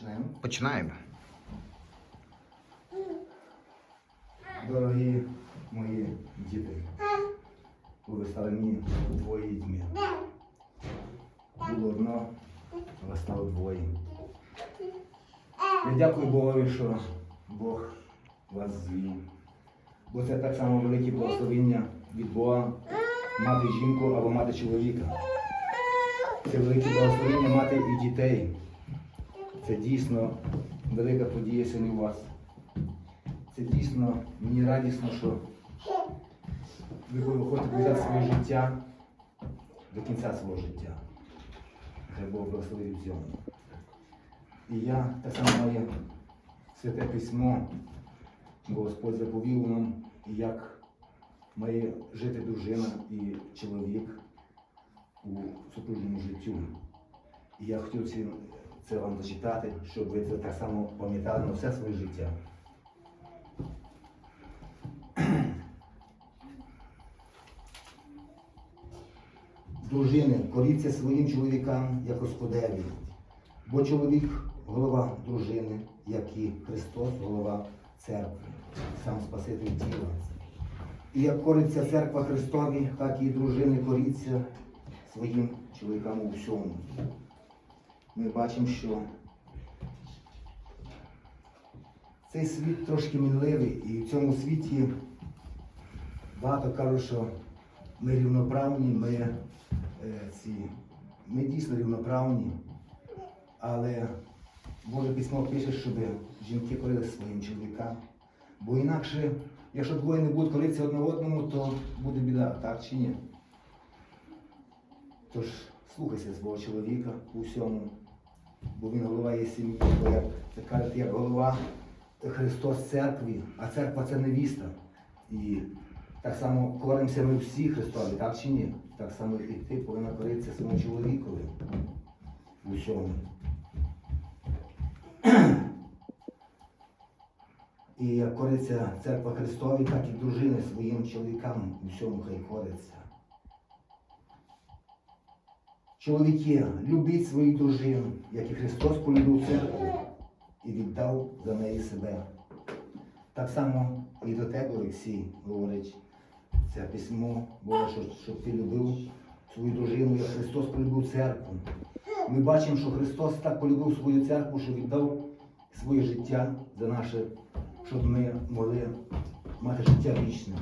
Починаємо. Починаємо. Дорогі мої діти, ви стали мені двоє дітьми. Було одно, але стало двоє. Я дякую Богові, що Бог вас звів. Бо це так само велике благословення від Бога мати жінку або мати чоловіка. Це велике благословення мати і дітей. Це дійсно велика подія сьогодні у вас. Це дійсно мені радісно, що ви хочете повідати своє життя до кінця свого життя. Бог благословить в цьому. І я так само маю святе письмо, бо Господь заповів нам, як має жити дружина і чоловік у супружньому життю. І я хотів ці- це вам зачитати, щоб ви це так само пам'ятали на все своє життя. Дружини, коріться своїм чоловікам як господеві, бо чоловік голова дружини, як і Христос голова церкви, сам Спаситель тіла. І як кориться церква Христові, так і дружини коріться своїм чоловікам у всьому. Ми бачимо, що цей світ трошки мінливий, і в цьому світі багато кажуть, що ми рівноправні, ми, е, ці, ми дійсно рівноправні, але Боже письмо пише, щоб жінки корили своїм чоловікам. Бо інакше, якщо двоє не будуть коритися одне одному, то буде біда, так чи ні? Тож слухайся свого чоловіка у всьому, бо він голова є сім'ї, бо як це кажуть, як голова Христос церкві, а церква це невіста. І так само коримося ми всі Христові, так чи ні? Так само і ти повинна коритися своєму чоловікові у всьому. І як кориться церква Христові, так і дружини своїм чоловікам у всьому хай кориться. Чоловіки, любіть своїх дружин, як і Христос полюбив церкву і віддав за неї себе. Так само і до тебе, Олексій, говорить це письмо, Боже, що, щоб ти любив свою дружину, як Христос полюбив церкву. Ми бачимо, що Христос так полюбив свою церкву, що віддав своє життя за наше, щоб ми могли мати життя вічне.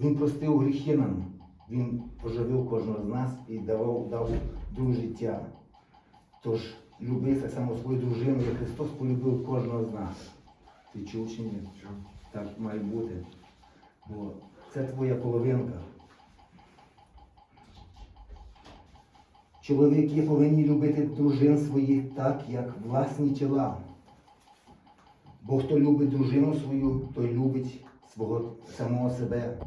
Він простив гріхи нам, Він поживив кожного з нас і давав, дав друге життя. Тож люби так само свою дружину, як Христос полюбив кожного з нас. Ти чув чи ні? Так має бути. Бо це твоя половинка. Чоловіки повинні любити дружин своїх так, як власні тіла. Бо хто любить дружину свою, той любить свого самого себе.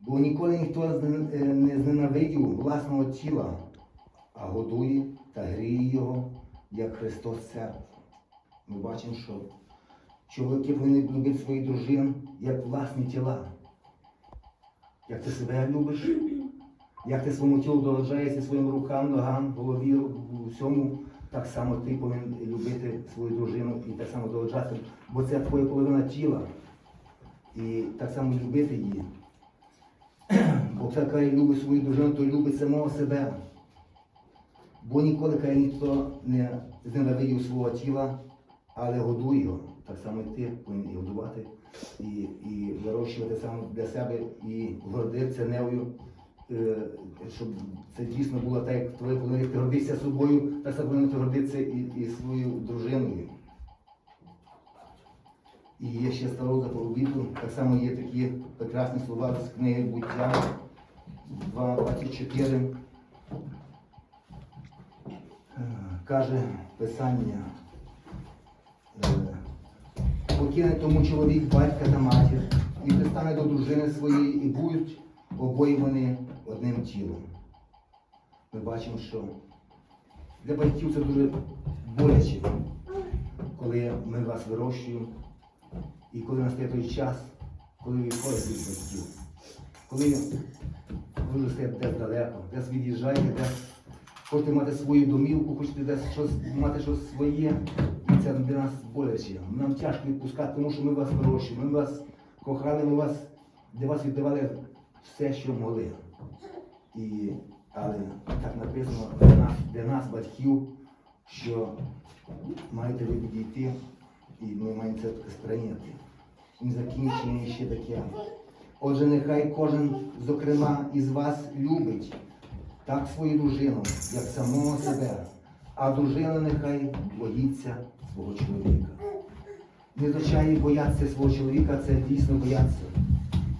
Бо ніколи ніхто е, не зненавидів власного тіла, а годує та гріє його, як Христос церкву. Ми бачимо, що чоловіки повинні любити своїх дружин як власні тіла. Як ти себе любиш, як ти своєму тілу догоджаєшся своїм рукам, ногам, голові, всьому, так само ти повинен любити свою дружину і так само догоджати, бо це твоя половина тіла. І так само любити її. Бо хто каже, любить свою дружину, то любить самого себе. Бо ніколи каже, ніхто не зненавидів свого тіла, але годує його. Так само і ти повинен і годувати, і, і вирощувати саме для себе, і гордитися нею, е, щоб це дійсно було так, як твоє коли ти гордишся собою, так само повинен ти гордитися і, і своєю дружиною. І є ще старого заповіту, так само є такі прекрасні слова з книги буття 2.24. Е, Каже Писання. е, Покине тому чоловік батька та матір і пристане до дружини своєї, і будуть обоє вони одним тілом. Ми бачимо, що для батьків це дуже боляче, коли ми вас вирощуємо, і коли настає той час, коли ви відходите від батьків, коли ви вже десь далеко, десь від'їжджаєте, десь хочете мати свою домівку, хочете десь щось, мати щось своє. І це для нас боляче. Нам тяжко відпускати, тому що ми вас вирощуємо, ми вас кохали, ми вас для вас віддавали все, що могли. І, але так написано для нас, для нас, батьків, що маєте ви підійти, і ми маємо це сприйняти. І закінчення ще таке. Отже, нехай кожен, зокрема, із вас любить так свою дружину, як самого себе, а дружина нехай боїться свого чоловіка. Незвичайно бояться свого чоловіка, це дійсно бояться.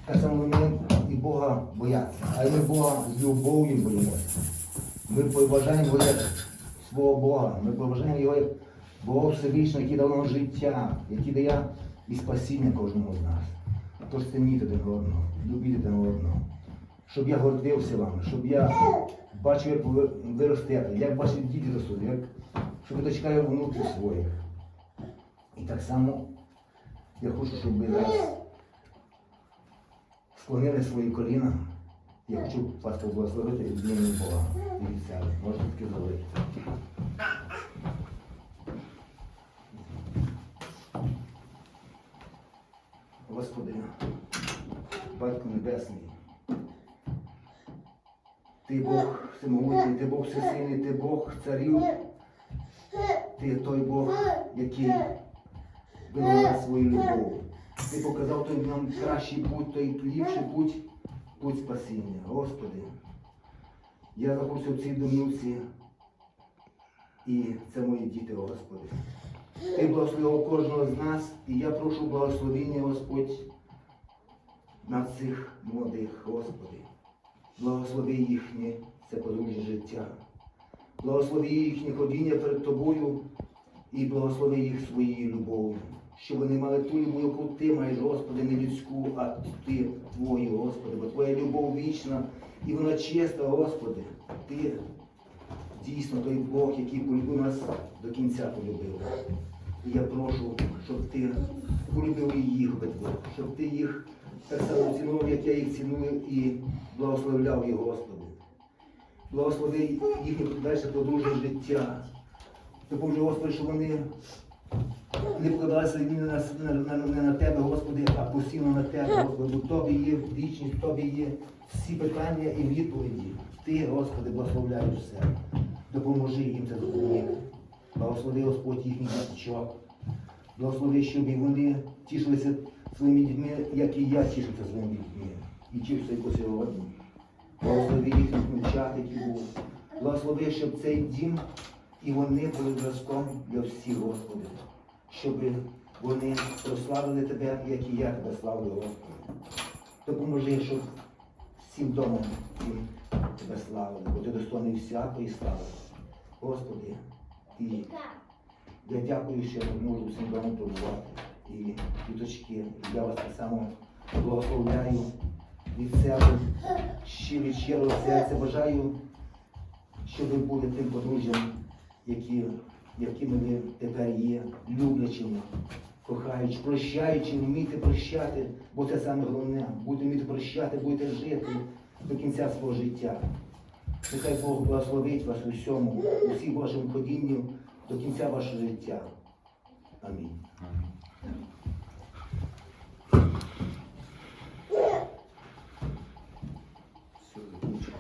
Так само ми і Бога бояться, але ми Бога з любов'ю боїмося. Ми поважаємо Бога як свого Бога, ми поважаємо його як Бога Всевишнього, який дав нам життя, який дає і спасіння кожному з нас. Тож цініть один одного, любіть один одного. Щоб я гордився вами, щоб я бачив, як ви ростете, як ваші діти ростуть, як, щоб ви дочекали внуків своїх. І так само я хочу, щоб ви зараз склонили свої коліна. Я хочу вас поблагословити від імені Бога і від себе. Таки зробити. Ти Бог всемогутній, Ти Бог всесильний, Ти Бог царів, Ти той Бог, який виявив свою любов. Ти показав той нам кращий путь, той ліпший путь, путь спасіння. Господи, я знаходжуся в цій домівці, і це мої діти, Господи. Ти благословив кожного з нас, і я прошу благословення, Господь, на цих молодих, Господи. Благослови їхнє це подружнє життя. Благослови їхнє ходіння перед Тобою і благослови їх своєю любов'ю. Щоб вони мали ту любов, яку ти маєш, Господи, не людську, а ти Твою, Господи, бо Твоя любов вічна і вона чиста, Господи. Ти дійсно той Бог, який полюбив нас до кінця полюбив. І я прошу, щоб ти полюбив їх обидвох, щоб ти їх так само цінував, як я їх ціную і благословляв їх, Господи. Благослови їхнє далі подружнє життя. Допоможи, Господи, щоб вони не покладалися ні на, на, на, не на Тебе, Господи, а постійно на Тебе, Господи, бо Тобі є вічність, в Тобі є всі питання і відповіді. Ти, Господи, благословляєш все. Допоможи їм це зрозуміти. Благослови Господь їхніх діточок. Благослови, щоб і вони тішилися своїми дітьми, як і я тішився своїми дітьми. І тішився і по сьогодні. Благослови їхніх внучат, які були. Благослови, щоб цей дім і вони були зразком для всіх, Господи. Щоб вони прославили Тебе, як і я тебе славлю, Господи. Допоможи, щоб всім домом їм тебе славили, бо ти достойний всякої слави. Господи, і я дякую, що я можу всім домом пробувати. І діточки, я вас так само благословляю від себе, щиро щиро серця бажаю, щоб ви були тим подружжям, які, якими ви тепер є, люблячими, кохаючи, прощаючи, вмійте прощати, бо це саме головне. Будете вміти прощати, будете жити до кінця свого життя. Нехай Бог благословить вас у всьому, у всіх вашому ходінню до кінця вашого життя. Амінь.